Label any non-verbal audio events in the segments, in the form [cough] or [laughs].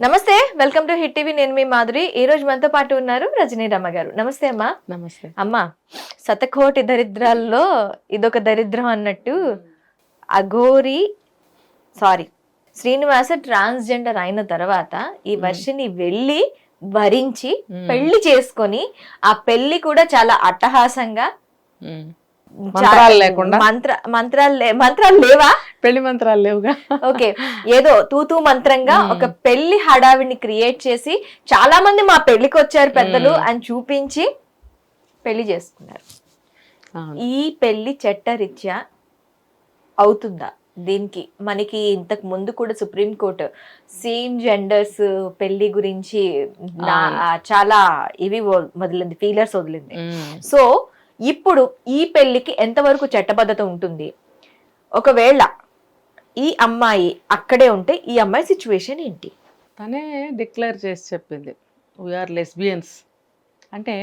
నమస్తే welcome to hit TV. నేను మీ మాధురి. ఈ రోజు మనతో పాటు ఉన్నారు రజనీ రమ్మ గారు. నమస్తే అమ్మా. నమస్తే. అమ్మా శతకోటి దరిద్రాల్లో ఇదొక దరిద్రం అన్నట్టు అఘోరి సారీ శ్రీనివాస ట్రాన్స్జెండర్ అయిన తర్వాత ఈ వర్షిని వెళ్ళి వరించి మ్మ్. పెళ్ళి చేసుకొని ఆ పెళ్ళి కూడా చాలా అట్టహాసంగా మంత్రాలు లేకుండా? మంత్ర మంత్రాలు మంత్రాలు లేవా పెళ్ళి మంత్రాలు లేవుగా ఓకే ఏదో తూతూ మంత్రంగా. ఒక పెళ్ళి హడావిడిని క్రియేట్ చేసి చాలా మంది మా పెళ్ళికి వచ్చారు పెద్దలు. అని చూపించి పెళ్ళి చేసుకున్నారు. ఈ పెళ్ళి చట్టరీత్యా అవుతుందా దీనికి మనకి ఇంతకు ముందు కూడా సుప్రీం కోర్టు సేమ్ జెండర్స్ పెళ్ళి గురించి చాలా ఇవి వదిలింది ఫీలర్స్ వదిలింది. సో ఇప్పుడు ఈ పెళ్ళికి ఎంతవరకు చట్టబద్ధత ఉంటుంది? ఒకవేళ ఈ అమ్మాయి అక్కడే ఉంటే ఈ అమ్మాయి సిచ్యువేషన్ ఏంటి? తనే డిక్లేర్ చేసి చెప్పింది. వీఆర్ లెస్బియన్స్ అంటే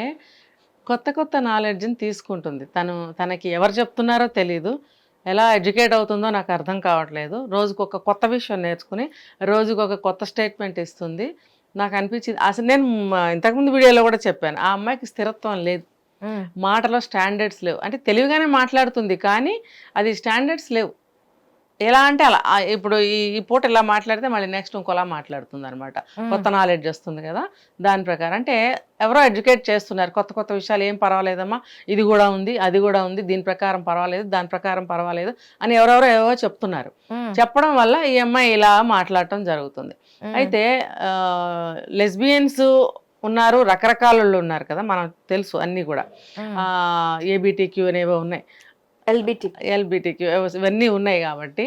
కొత్త కొత్త నాలెడ్జ్ని తీసుకుంటుంది. తను తనకి ఎవరు చెప్తున్నారో తెలీదు. ఎలా ఎడ్యుకేట్ అవుతుందో నాకు అర్థం కావట్లేదు. రోజుకు ఒక కొత్త విషయం నేర్చుకుని రోజుకు ఒక కొత్త స్టేట్మెంట్ ఇస్తుంది. నాకు అనిపించింది. అసలు నేను ఇంతకుముందు వీడియోలో కూడా చెప్పాను. ఆ అమ్మాయికి స్థిరత్వం లేదు. మాటలో స్టాండర్డ్స్ లేవు. అంటే తెలివిగానే మాట్లాడుతుంది కానీ అది స్టాండర్డ్స్ లేవు. ఎలా అంటే అలా ఇప్పుడు ఈ ఈ పూట ఇలా మాట్లాడితే మళ్ళీ నెక్స్ట్ ఇంకోలా మాట్లాడుతుంది అనమాట కొత్త నాలెడ్జ్ వస్తుంది కదా దాని ప్రకారం. అంటే ఎవరో ఎడ్యుకేట్ చేస్తున్నారు కొత్త కొత్త విషయాలు ఏం పర్వాలేదమ్మా ఇది కూడా ఉంది అది కూడా ఉంది దీని ప్రకారం పర్వాలేదు దాని ప్రకారం పర్వాలేదు అని ఎవరెవరో ఏవో చెప్తున్నారు. చెప్పడం వల్ల ఈ అమ్మాయి ఇలా మాట్లాడటం జరుగుతుంది. అయితే లెస్బియన్స్ ఉన్నారు రకరకాల ఉన్నారు కదా మనం తెలుసు అన్నీ కూడా. ఏబిటిక్యూ అనేవో ఉన్నాయి. ఎల్బిటి ఎల్బిటిక్యూ ఇవన్నీ ఉన్నాయి కాబట్టి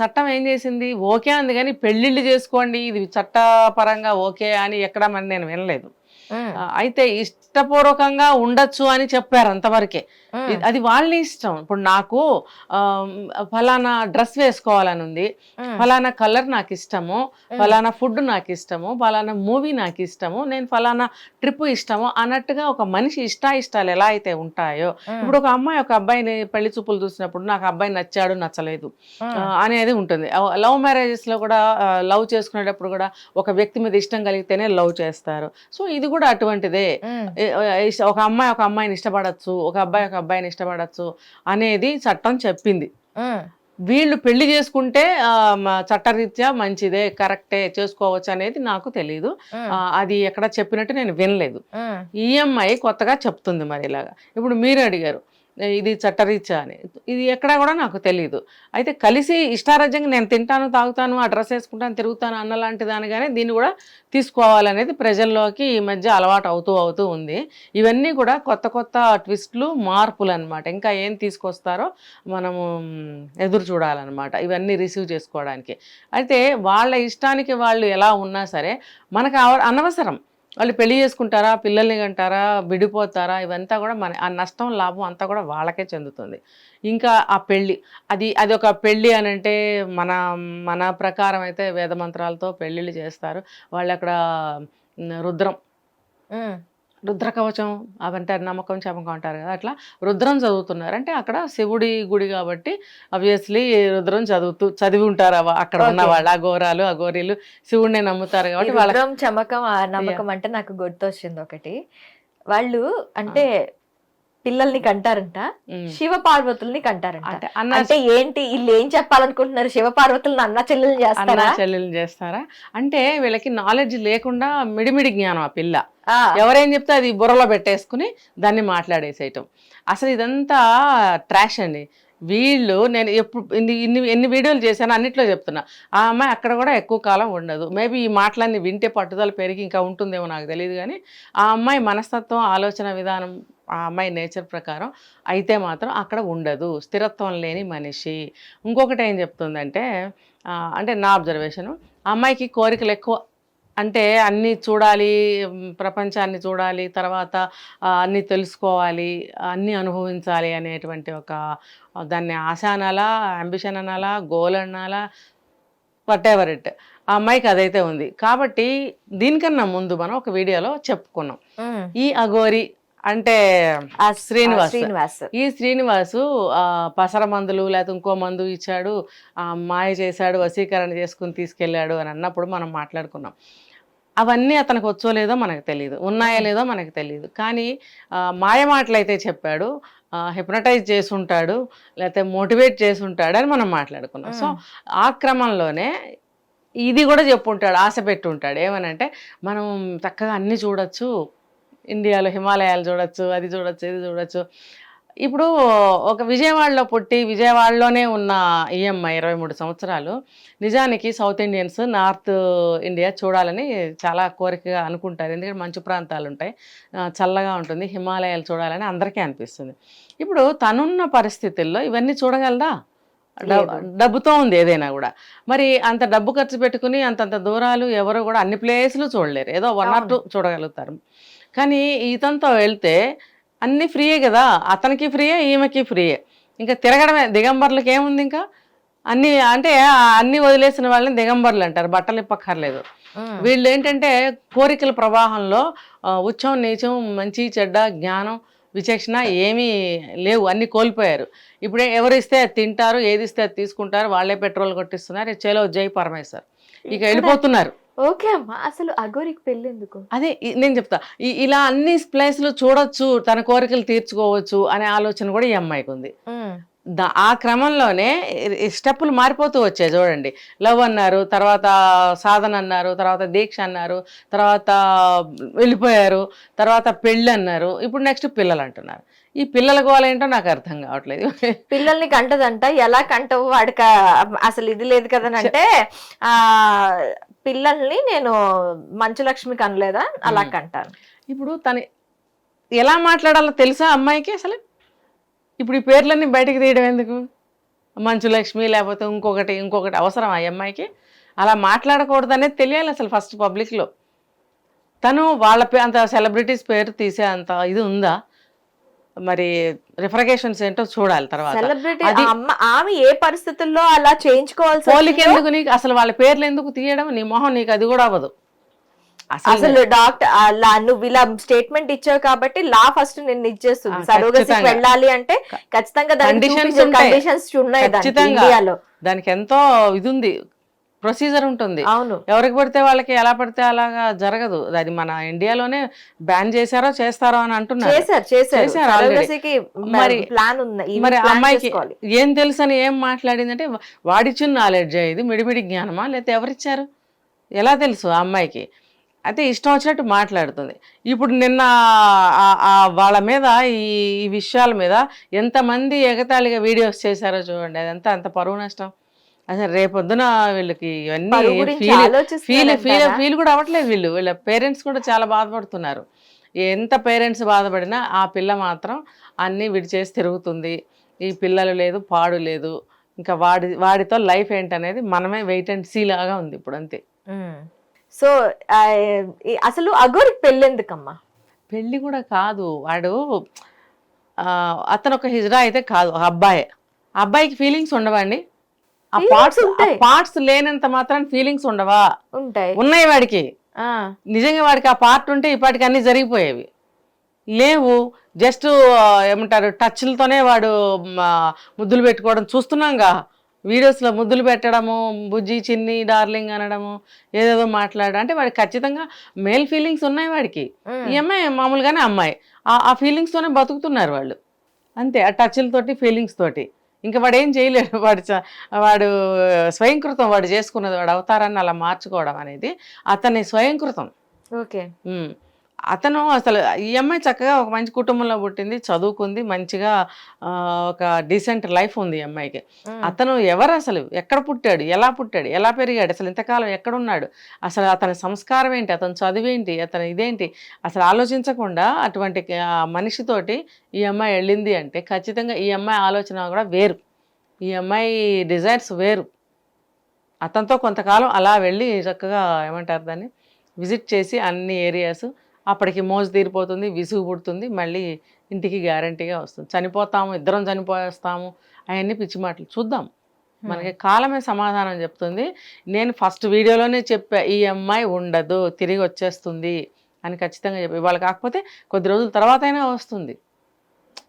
చట్టం ఏం చేసింది? ఓకే అంది కానీ పెళ్ళిళ్ళు చేసుకోండి ఇది చట్టపరంగా ఓకే అని ఎక్కడ మరి నేను వినలేదు. అయితే ఇష్టపూర్వకంగా ఉండొచ్చు అని చెప్పారు అంతవరకే. అది వాళ్ళ ఇష్టం. ఇప్పుడు నాకు ఫలానా డ్రెస్ వేసుకోవాలని ఉంది ఫలానా కలర్ నాకు ఇష్టము ఫలానా ఫుడ్ నాకు ఇష్టము ఫలానా మూవీ నాకు ఇష్టము నేను ఫలానా ట్రిప్ ఇష్టము అన్నట్టుగా ఒక మనిషి ఇష్టాయిష్టాలు ఎలా అయితే ఉంటాయో. ఇప్పుడు ఒక అమ్మాయి ఒక అబ్బాయిని పెళ్ళి చూపులు చూసినప్పుడు నాకు అబ్బాయి నచ్చాడు నచ్చలేదు. అనేది ఉంటుంది. లవ్ మ్యారేజెస్లో కూడా లవ్ చేసుకునేటప్పుడు కూడా ఒక వ్యక్తి మీద ఇష్టం కలిగితేనే లవ్ చేస్తారు. సో ఇది కూడా అటువంటిదే. ఒక అమ్మాయి ఒక అమ్మాయిని ఇష్టపడచ్చు ఒక అబ్బాయి ఒక అబ్బాయిని ఇష్టపడచ్చు అనేది చట్టం చెప్పింది. వీళ్ళు పెళ్ళి చేసుకుంటే చట్టరీత్యా మంచిదే కరెక్టే చేసుకోవచ్చు అనేది నాకు తెలియదు అది ఎక్కడ చెప్పినట్టు నేను వినలేదు. ఈఎంఐ కొత్తగా చెప్తుంది మరి ఇలాగా. ఇప్పుడు మీరు అడిగారు "ఏ, ఇది చట్టరీత్యా అని. ఇది ఎక్కడా కూడా నాకు తెలియదు అయితే కలిసి ఇష్టారాజ్యంగా నేను తింటాను తాగుతాను ఆ డ్రెస్ వేసుకుంటాను తిరుగుతాను అన్న అన్నలాంటి దానిగానే దీన్ని కూడా తీసుకోవాలనేది ప్రజల్లోకి ఈ మధ్య అలవాటు అవుతూ అవుతూ ఉంది. ఇవన్నీ కూడా కొత్త కొత్త ట్విస్ట్లు మార్పులు అనమాట ఇంకా ఏం తీసుకొస్తారో మనము ఎదురు చూడాలన్నమాట ఇవన్నీ రిసీవ్ చేసుకోవడానికి. అయితే వాళ్ళ ఇష్టానికి వాళ్ళు ఎలా ఉన్నా సరే మనకు అవ- అనవసరం. వాళ్ళు పెళ్ళి చేసుకుంటారా పిల్లల్ని కంటారా విడిపోతారా ఇవంతా కూడా మన ఆ నష్టం లాభం అంతా కూడా వాళ్ళకే చెందుతుంది. ఇంకా ఆ పెళ్ళి అది అది ఒక పెళ్ళి అని అంటే మన మన ప్రకారం అయితే వేదమంత్రాలతో పెళ్ళిళ్ళు చేస్తారు. వాళ్ళు అక్కడ రుద్రం. రుద్ర కవచం అవంటారు నమ్మకం చమకం అంటారు కదా అట్లా రుద్రం చదువుతున్నారు. అంటే అక్కడ శివుడి గుడి కాబట్టి అబ్వియస్లీ రుద్రం చదువుతూ చదివి ఉంటారు అక్కడ ఉన్న. వాళ్ళు అఘోరాలు అఘోరీలు శివుడిని నమ్ముతారు కాబట్టి వాళ్ళ రుద్రం చమకం ఆ నమ్మకం అంటే నాకు గుర్తొచ్చింది ఒకటి. వాళ్ళు అంటే పిల్లల్ని కంటారంట. శివ పార్వతుల్ని కంటారంట. అంటే ఏంటి వీళ్ళు ఏం చెప్పాలనుకుంటున్నారు? శివ పార్వతులను అన్న చెల్లెలు చేస్తారా? చెల్లెలు చేస్తారా? అంటే వీళ్ళకి నాలెడ్జ్ లేకుండా మిడిమిడి జ్ఞానం ఆ పిల్ల. ఎవరేం చెప్తే అది బుర్రలో పెట్టేసుకుని దాన్ని మాట్లాడేసేయటం. అసలు ఇదంతా ట్రాష్ అండి. వీళ్ళు నేను ఎప్పుడు ఇన్ని ఇన్ని ఎన్ని వీడియోలు చేశాను అన్నిట్లో చెప్తున్నా. ఆ అమ్మాయి అక్కడ కూడా ఎక్కువ కాలం ఉండదు. మేబీ ఈ మాటలన్నీ వింటే పట్టుదల పెరిగి ఇంకా ఉంటుందేమో నాకు తెలియదు కానీ ఆ అమ్మాయి మనస్తత్వం ఆలోచన విధానం ఆ అమ్మాయి నేచర్ ప్రకారం అయితే మాత్రం అక్కడ ఉండదు. స్థిరత్వం లేని మనిషి. ఇంకొకటి ఏం చెప్తుందంటే అంటే నా అబ్జర్వేషను ఆ అమ్మాయికి కోరికలు ఎక్కువ అంటే అన్నీ చూడాలి ప్రపంచాన్ని చూడాలి తర్వాత అన్నీ తెలుసుకోవాలి అన్నీ అనుభవించాలి అనేటువంటి ఒక దాన్ని ఆశ అనాలా అంబిషన్ అనాలా గోల్ అనాలా వాట్ ఎవర్ ఇట్ ఆ అమ్మాయికి అదైతే ఉంది. కాబట్టి దీనికన్నా ముందు మనం ఒక వీడియోలో చెప్పుకున్నాం. ఈ అఘోరి అంటే శ్రీనివాస్. శ్రీనివాస్. ఈ శ్రీనివాసు ఆ, పసర మందులు లేకపోతే ఇంకో మందు ఇచ్చాడు ఆ, మాయ చేశాడు వశీకరణ చేసుకుని తీసుకెళ్ళాడు అని అన్నప్పుడు మనం మాట్లాడుకున్నాం. అవన్నీ అతనికి వచ్చో లేదో మనకు తెలియదు ఉన్నాయో లేదో మనకు తెలియదు కానీ మాయ మాటలు అయితే చెప్పాడు హిప్నటైజ్ చేసి ఉంటాడు లేకపోతే మోటివేట్ చేసి ఉంటాడు అని మనం మాట్లాడుకున్నాం. సో ఆ క్రమంలోనే ఇది కూడా చెప్పుంటాడు ఆశ పెట్టి ఉంటాడు ఏమనంటే మనం చక్కగా అన్ని చూడొచ్చు ఇండియాలో హిమాలయాలు చూడొచ్చు అది చూడొచ్చు ఇది చూడొచ్చు. ఇప్పుడు ఒక విజయవాడలో పుట్టి విజయవాడలోనే ఉన్న ఈఎంఐ ఇరవై మూడు సంవత్సరాలు నిజానికి సౌత్ ఇండియన్స్ నార్త్ ఇండియా చూడాలని చాలా కోరికగా అనుకుంటారు. ఎందుకంటే మంచు ప్రాంతాలు ఉంటాయి చల్లగా ఉంటుంది హిమాలయాలు చూడాలని అందరికీ అనిపిస్తుంది. ఇప్పుడు తనున్న పరిస్థితుల్లో ఇవన్నీ చూడగలదా? డబ్- డబ్బుతో ఉంది ఏదైనా కూడా. మరి అంత డబ్బు ఖర్చు పెట్టుకుని అంతంత దూరాలు ఎవరు కూడా అన్ని ప్లేసులు చూడలేరు. ఏదో వన్ ఆర్ టూ చూడగలుగుతారు. కానీ ఇతనితో వెళ్తే అన్ని ఫ్రీయే కదా. అతనికి ఫ్రీయే ఈమెకి ఫ్రీయే. ఇంకా తిరగడమే దిగంబర్లకు ఏముంది ఇంకా? అన్ని అంటే అన్ని వదిలేసిన వాళ్ళని దిగంబర్లు అంటారు బట్టలు ఇప్పక్కర్లేదు. వీళ్ళు ఏంటంటే కోరికల ప్రవాహంలో ఉచ్చం నీచం మంచి చెడ్డ జ్ఞానం విచక్షణ ఏమీ లేవు అన్ని కోల్పోయారు. ఇప్పుడే ఎవరు ఇస్తే అది తింటారు ఏది ఇస్తే అది తీసుకుంటారు వాళ్ళే పెట్రోల్ కొట్టిస్తున్నారు చలో జై పరమేశ్వర్. ఇక వెళ్ళిపోతున్నారు. ఓకే అమ్మా అసలు అఘోరికి పెళ్ళి ఎందుకు అదే నేను చెప్తా. ఇలా అన్ని ప్లేస్లు చూడొచ్చు తన కోరికలు తీర్చుకోవచ్చు అనే ఆలోచన కూడా ఈ అమ్మాయికి ఉంది. ఆ క్రమంలోనే స్టెప్పులు మారిపోతూ వచ్చాయి చూడండి. లవ్ అన్నారు తర్వాత సాధన అన్నారు తర్వాత దీక్ష అన్నారు తర్వాత వెళ్ళిపోయారు తర్వాత పెళ్ళి అన్నారు. ఇప్పుడు నెక్స్ట్ పిల్లలు అంటున్నారు. ఈ పిల్లల గోల ఏంటో నాకు అర్థం కావట్లేదు. పిల్లల్ని కంటదంట ఎలా కంటవు? వాడికి అసలు ఇది లేదు కదనంటే ఆ పిల్లల్ని నేను మంచు లక్ష్మి కనలేదా? అలా. కంటాను. ఇప్పుడు తను ఎలా మాట్లాడాలో తెలుసా అమ్మాయికి అసలు? ఇప్పుడు ఈ పేర్లన్నీ బయటకు తీయడం ఎందుకు? మంచు లక్ష్మి లేకపోతే ఇంకొకటి ఇంకొకటి అవసరం ఆ అమ్మాయికి? అలా మాట్లాడకూడదు అనేది తెలియాలి అసలు ఫస్ట్ పబ్లిక్లో. తను వాళ్ళ పే అంత సెలబ్రిటీస్ పేరు తీసే అంత ఇది ఉందా? మరి రిఫ్రిగేషన్స్ ఏంటో చూడాలి తర్వాత. సెలబ్రిటీ ఆమె ఏ పరిస్థితుల్లో అలా చేయించుకోవాల్సి పోలిక ఎందుకు నీకు? అసలు వాళ్ళ పేర్లు ఎందుకు తీయడం? నీ మొహం నీకు అది కూడా అవ్వదు. అసలు డాక్టర్ అలా నువ్వు ఇలా స్టేట్మెంట్ ఇచ్చావు కాబట్టి లా ఫస్ట్ నిన్ను ఇచ్చేస్తుంది సరోగసికి. వెళ్ళాలి అంటే ఖచ్చితంగా. కండిషన్స్ ఉన్నాయి దానికి ఖచ్చితంగా. దానికి ఎంతో ఇది ఉంది. ప్రొసీజర్ ఉంటుంది. అవును. ఎవరికి పడితే వాళ్ళకి ఎలా పడితే అలాగా జరగదు. అది మన ఇండియాలోనే బ్యాన్ చేశారో చేస్తారో అని అంటున్నారు. చేశారు చేశారు. మరి- ప్లాన్ ఉంది ఈమె మరి plan అమ్మాయికి. ఏం తెలుసు అని ఏం మాట్లాడిందంటే వాడిచ్చిన నాలెడ్జ్ ఇది మిడిమిడి జ్ఞానమా లేకపోతే ఎవరిచ్చారు? ఎలా తెలుసు ఆ అమ్మాయికి? అయితే ఇష్టం వచ్చినట్టు మాట్లాడుతుంది. ఇప్పుడు నిన్న వాళ్ళ మీద ఈ ఈ విషయాల మీద ఎంతమంది ఎగతాళిగా వీడియోస్ చేశారో చూడండి అదంతా అంత పరువు నష్టం. అసలు రేపొద్దున వీళ్ళకి ఇవన్నీ ఫీల్ ఫీల్? ఫీల్ కూడా అవ్వట్లేదు వీళ్ళు. వీళ్ళ పేరెంట్స్ కూడా చాలా బాధపడుతున్నారు. ఎంత పేరెంట్స్ బాధపడినా ఆ పిల్ల మాత్రం అన్నీ విడిచేసి తిరుగుతుంది. ఈ పిల్లలు లేదు పాడు లేదు. ఇంకా వాడి వాడితో లైఫ్ ఏంటనేది మనమే వెయిట్ అండ్ సీ లాగా ఉంది ఇప్పుడు అంతే. సో అసలు అఘోరికి పెళ్ళి ఎందుకమ్మా? పెళ్ళి కూడా కాదు. వాడు అతను ఒక హిజ్రా అయితే కాదు. అబ్బాయే. అబ్బాయికి ఫీలింగ్స్ ఉండవండి. ఆ పార్ట్స్ ఉంటాయి. పార్ట్స్ లేనంత మాత్రం ఫీలింగ్స్ ఉండవా? ఉంటాయి. ఉన్నాయి వాడికి. నిజంగా వాడికి ఆ పార్ట్ ఉంటే ఇప్పటికి అన్నీ జరిగిపోయేవి. లేవు. జస్ట్ ఏమంటారు టచ్లతోనే వాడు ముద్దులు పెట్టుకోవడం చూస్తున్నాంగా. వీడియోస్లో ముద్దులు పెట్టడము బుజ్జి చిన్ని డార్లింగ్ అనడము ఏదేదో మాట్లాడడం అంటే వాడికి ఖచ్చితంగా మేల్ ఫీలింగ్స్ ఉన్నాయి వాడికి. ఈ అమ్మాయి మామూలుగానే అమ్మాయి. ఆ- ఆ ఫీలింగ్స్తోనే బతుకుతున్నారు వాళ్ళు. అంతే ఆ టచ్లతోటి ఫీలింగ్స్ తోటి. ఇంకా [laughs] వాడు ఏం చేయలేడు. వాడు వాడు స్వయంకృతం వాడు చేసుకున్నది వాడు అవతారాన్ని అలా మార్చుకోవడం అనేది అతని స్వయంకృతం. ఓకే. అతను అసలు ఈ అమ్మాయి చక్కగా ఒక మంచి కుటుంబంలో పుట్టింది చదువుకుంది మంచిగా ఒక డీసెంట్ లైఫ్ ఉంది ఈ అమ్మాయికి. అతను ఎవరు అసలు? ఎక్కడ పుట్టాడు? ఎలా పుట్టాడు? ఎలా పెరిగాడు? అసలు ఇంతకాలం ఎక్కడున్నాడు? అసలు అతని సంస్కారం ఏంటి? అతని చదువేంటి అతను ఇదేంటి? అసలు ఆలోచించకుండా అటువంటి మనిషితోటి ఈ అమ్మాయి వెళ్ళింది అంటే ఖచ్చితంగా ఈ అమ్మాయి ఆలోచన కూడా వేరు. ఈ అమ్మాయి డిజైర్స్ వేరు. అతనితో కొంతకాలం అలా వెళ్ళి చక్కగా ఏమంటారు దాన్ని? విజిట్ చేసి అన్ని ఏరియాస్ అప్పటికి మోజు తీరిపోతుంది విసుగు పుడుతుంది మళ్ళీ ఇంటికి గ్యారంటీగా వస్తుంది. చనిపోతాము ఇద్దరం చనిపోయేస్తాము అవన్నీ పిచ్చి మాటలు. చూద్దాం. మనకి కాలమే సమాధానం చెప్తుంది. నేను ఫస్ట్ వీడియోలోనే చెప్పా ఈ అమ్మాయి ఉండదు తిరిగి వచ్చేస్తుంది అని ఖచ్చితంగా చెప్పి. ఇవాళ కాకపోతే కొద్ది రోజుల తర్వాత అయినా వస్తుంది.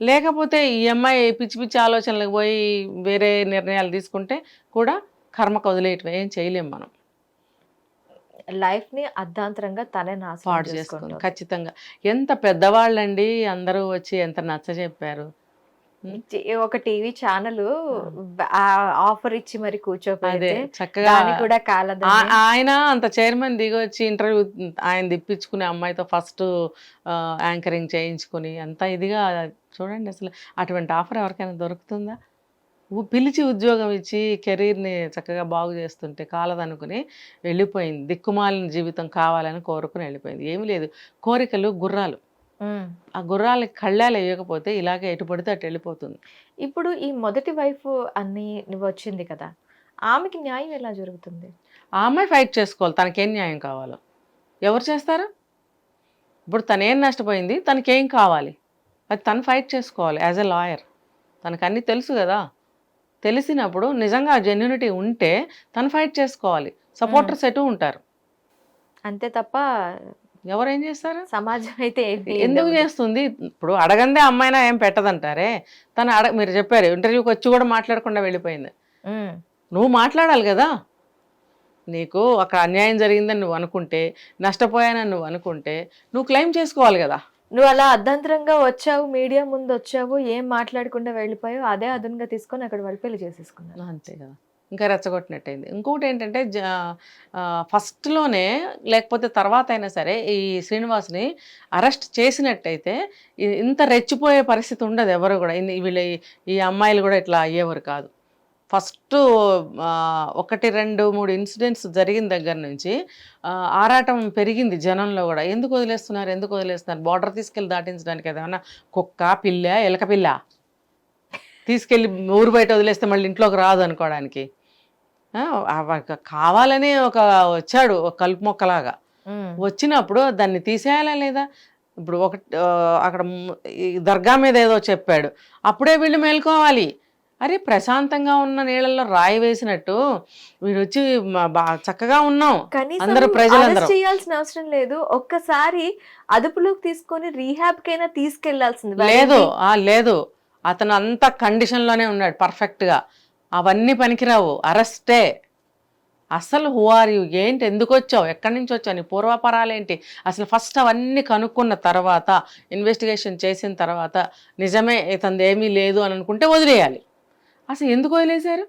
లేకపోతే ఈ అమ్మాయి పిచ్చి పిచ్చి ఆలోచనలకు పోయి వేరే నిర్ణయాలు తీసుకుంటే కూడా కర్మకు వదిలేయటం ఏం చేయలేం మనం. లైఫ్ని అర్ధాంతరంగా తనే నాశనం చేసుకుంటుంది. ఖచ్చితంగా. ఎంత పెద్దవాళ్ళండి అందరూ వచ్చి ఎంత నచ్చ చెప్పారు? ఒక టీవీ ఛానల్ ఆఫర్ ఇచ్చి మరి అదే కూర్చోపోతే చక్కగా కూడా కాలదని ఆ- ఆయన అంత చైర్మన్ దిగి వచ్చి ఇంటర్వ్యూ ఆయన దిప్పించుకుని అమ్మాయితో ఫస్ట్ యాంకరింగ్ చేయించుకుని అంత ఇదిగా చూడండి అసలు అటువంటి ఆఫర్ ఎవరికైనా దొరుకుతుందా? పిలిచి ఉద్యోగం ఇచ్చి కెరీర్ని చక్కగా బాగు చేస్తుంటే కాలదనుకుని వెళ్ళిపోయింది. దిక్కుమాలిన జీవితం కావాలని కోరుకుని వెళ్ళిపోయింది. ఏమీ లేదు. కోరికలు గుర్రాలు. ఆ గుర్రాలకి కళ్ళాలు వేయకపోతే ఇలాగే ఎటు పడితే అటు వెళ్ళిపోతుంది. ఇప్పుడు ఈ మొదటి వైఫ్ అన్ని నువ్వు వచ్చింది కదా ఆమెకి న్యాయం ఎలా జరుగుతుంది? ఆ అమ్మాయి ఫైట్ చేసుకోవాలి. తనకేం న్యాయం కావాలో. ఎవరు చేస్తారు? ఇప్పుడు తనేం నష్టపోయింది? తనకేం కావాలి? అది తను ఫైట్ చేసుకోవాలి యాజ్ ఎ లాయర్. తనకు అన్నీ తెలుసు కదా. తెలిసినప్పుడు నిజంగా జెన్యునిటీ ఉంటే తను ఫైట్ చేసుకోవాలి. సపోర్టర్స్ ఎటు ఉంటారు. అంతే తప్ప ఎవరు ఏం చేస్తారు? సమాజం అయితే ఎందుకు. చేస్తుంది? ఇప్పుడు అడగందే అమ్మాయినా ఏం పెట్టదంటారే? తను అడగ మీరు చెప్పారు ఇంటర్వ్యూకి వచ్చి కూడా మాట్లాడకుండా వెళ్ళిపోయింది. నువ్వు మాట్లాడాలి కదా? నీకు అక్కడ అన్యాయం జరిగిందని నువ్వు అనుకుంటే నష్టపోయానని నువ్వు అనుకుంటే నువ్వు క్లెయిమ్ చేసుకోవాలి కదా? నువ్వు అలా అర్ధంతరంగా వచ్చావు మీడియా ముందు వచ్చావు ఏం మాట్లాడకుండా వెళ్ళిపోయావు అదే అదనంగా తీసుకొని అక్కడ వాళ్ళు పెళ్ళి చేసేసుకున్నాను అంతే కదా ఇంకా రెచ్చగొట్టినట్టయింది. ఇంకోటి ఏంటంటే జ ఫస్ట్లోనే లేకపోతే తర్వాత అయినా సరే ఈ శ్రీనివాస్ని అరెస్ట్ చేసినట్టయితే ఇంత రెచ్చిపోయే పరిస్థితి ఉండదు ఎవరు కూడా. వీళ్ళ ఈ అమ్మాయిలు కూడా ఇట్లా అయ్యేవారు కాదు. ఫస్ట్ ఒకటి రెండు మూడు ఇన్సిడెంట్స్ జరిగిన దగ్గర నుంచి ఆరాటం పెరిగింది జనంలో కూడా. ఎందుకు వదిలేస్తున్నారు? ఎందుకు వదిలేస్తున్నారు? బార్డర్ తీసుకెళ్ళి దాటించడానికి ఏదైనా కుక్క పిల్ల ఎలక పిల్ల తీసుకెళ్ళి ఊరు బయట వదిలేస్తే మళ్ళీ ఇంట్లోకి రాదు అనుకోవడానికి. కావాలని ఒక వచ్చాడు ఒక కలుపు మొక్కలాగా. వచ్చినప్పుడు దాన్ని తీసేయాలా లేదా? ఇప్పుడు ఒక అక్కడ దర్గా మీద ఏదో చెప్పాడు. అప్పుడే వీళ్ళు మేల్కోవాలి. అరే ప్రశాంతంగా ఉన్న నీళ్ళల్లో రాయి వేసినట్టు వీడు వచ్చి చక్కగా ఉన్నాం. అందరూ ప్రజలందరూ. arrest చేయాల్సిన అవసరం లేదు. ఒక్కసారి అదుపులోకి తీసుకొని రీహాబ్ కైనా తీసుకెళ్ళాల్సింది. లేదు ఆ లేదు. అతను అంత కండిషన్లోనే ఉన్నాడు పర్ఫెక్ట్గా. అవన్నీ పనికిరావు. అరెస్టే. అసలు హూ ఆర్ యూ? ఏంటి? ఎందుకు వచ్చావు? ఎక్కడి నుంచి వచ్చావు? నీ పూర్వపరాలేంటి అసలు ఫస్ట్ అవన్నీ కనుక్కున్న తర్వాత ఇన్వెస్టిగేషన్ చేసిన తర్వాత నిజమే ఇతనిది ఏమీ లేదు అని అనుకుంటే వదిలేయాలి. అసలు ఎందుకు వదిలేశారు?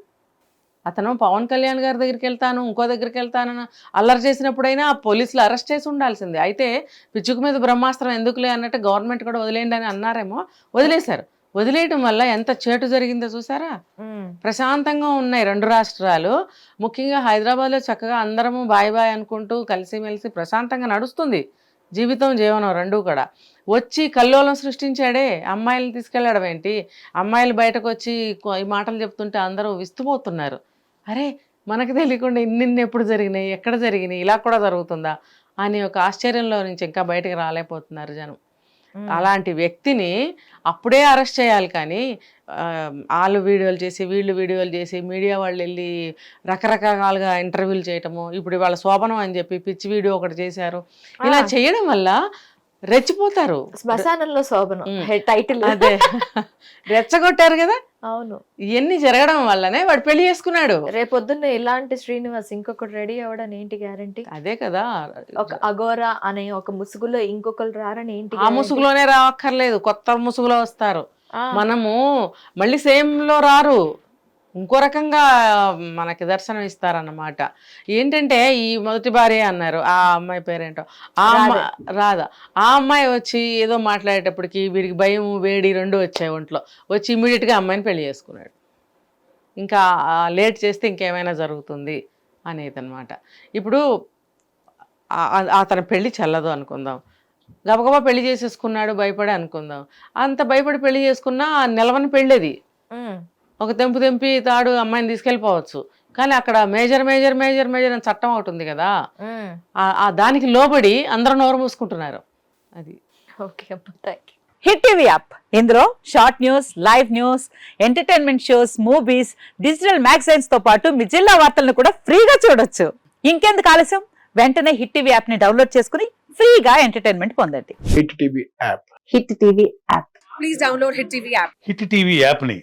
అతను పవన్ కళ్యాణ్ గారి దగ్గరికి వెళ్తాను ఇంకో దగ్గరికి వెళ్తాను అల్లరి చేసినప్పుడైనా ఆ పోలీసులు అరెస్ట్ చేసి ఉండాల్సిందే. అయితే పిచ్చుకు మీద బ్రహ్మాస్త్రం ఎందుకులే అన్నట్టు గవర్నమెంట్ కూడా వదిలేయండి అని అన్నారేమో వదిలేశారు. వదిలేయటం వల్ల ఎంత చేటు జరిగిందో చూసారా. ప్రశాంతంగా ఉన్నాయి రెండు రాష్ట్రాలు. ముఖ్యంగా హైదరాబాద్లో చక్కగా అందరము బాయ్ బాయ్ అనుకుంటూ కలిసిమెలిసి ప్రశాంతంగా నడుస్తుంది. జీవితం జీవనం రెండూ కూడా. వచ్చి కల్లోలం సృష్టించాడే అమ్మాయిలను తీసుకెళ్ళడం ఏంటి? అమ్మాయిలు బయటకు వచ్చి ఈ మాటలు చెప్తుంటే అందరూ విస్తుపోతున్నారు. అరే మనకు తెలియకుండా ఇన్నిన్ని ఎప్పుడు జరిగినాయి ఎక్కడ జరిగినాయి ఇలా కూడా జరుగుతుందా? అని ఒక ఆశ్చర్యంలో నుంచి ఇంకా బయటకు రాలేకపోతున్నారు జనం. అలాంటి వ్యక్తిని అప్పుడే అరెస్ట్ చేయాలి కానీ ఆ, వాళ్ళు వీడియోలు చేసి వీళ్ళు వీడియోలు చేసి మీడియా వాళ్ళు వెళ్ళి రకరకాలుగా ఇంటర్వ్యూలు చేయటము ఇప్పుడు వాళ్ళ శోభనం అని చెప్పి పిచ్చి వీడియో ఒకటి చేశారు ఇలా. చేయడం వల్ల రెచ్చిపోతారు. శ్మశానంలో శోభనం. టైటిల్ అదే. [laughs] రెచ్చగొట్టారు కదా? అవును. ఇవన్నీ జరగడం వల్లనే వాడు పెళ్ళి చేసుకున్నాడు. రేపొద్దున్న ఇలాంటి శ్రీనివాస్ ఇంకొకటి రెడీ అవ్వడం ఏంటి గ్యారంటీ అదే కదా. ఒక అగోరా అనే ఒక ముసుగులో ఇంకొకరు రారని ఏంటి ఆ? ముసుగులోనే రావక్కర్లేదు. కొత్త ముసుగులో వస్తారు. మనము మళ్ళీ సేమ్లో రారు. ఇంకో రకంగా మనకి దర్శనం ఇస్తారన్నమాట. ఏంటంటే ఈ మొదటి భార్య అన్నారు ఆ అమ్మాయి పేరేంటో? ఆ రాదా ఆ అమ్మాయి వచ్చి ఏదో మాట్లాడేటప్పటికి వీడికి భయం వేడి రెండు వచ్చాయి ఒంట్లో. వచ్చి immediate గా అమ్మాయిని పెళ్ళి చేసుకున్నాడు. ఇంకా లేట్ చేస్తే ఇంకేమైనా జరుగుతుంది అనేది అనమాట ఇప్పుడు అతని పెళ్ళి చెల్లదు అనుకుందాం. గబగబా పెళ్ళి చేసేసుకున్నాడు భయపడి అనుకుందాం. అంత భయపడి పెళ్ళి చేసుకున్నా ఆ నిలవని పెళ్ళేది. ఒక తెంపు తెంపి తాడు అమ్మాయిని తీసుకెళ్ళిపోవచ్చు. కానీ అక్కడ మేజర్ మేజర్ మేజర్ మేజర్ అని చట్టం ఒకటి ఉంది కదా. ఆ- ఆ దానికి లోబడి అందరూ నోరు మూసుకుంటున్నారు. అది. ఓకే అమ్మా thank you hit TV app. ఇందులో short news live news entertainment shows movies digital మ్యాగజైన్స్తో పాటు మీ జిల్లా వార్తలను కూడా ఫ్రీగా చూడొచ్చు. ఇంకెందుకు ఆలస్యం? వెంటనే హిట్ టీవీ యాప్ని డౌన్లోడ్ చేసుకుని ఫ్రీగా ఎంటర్టైన్మెంట్ పొందండి. Hit TV app. Hit TV app. Please download Hit TV app. Hit TV యాప్ని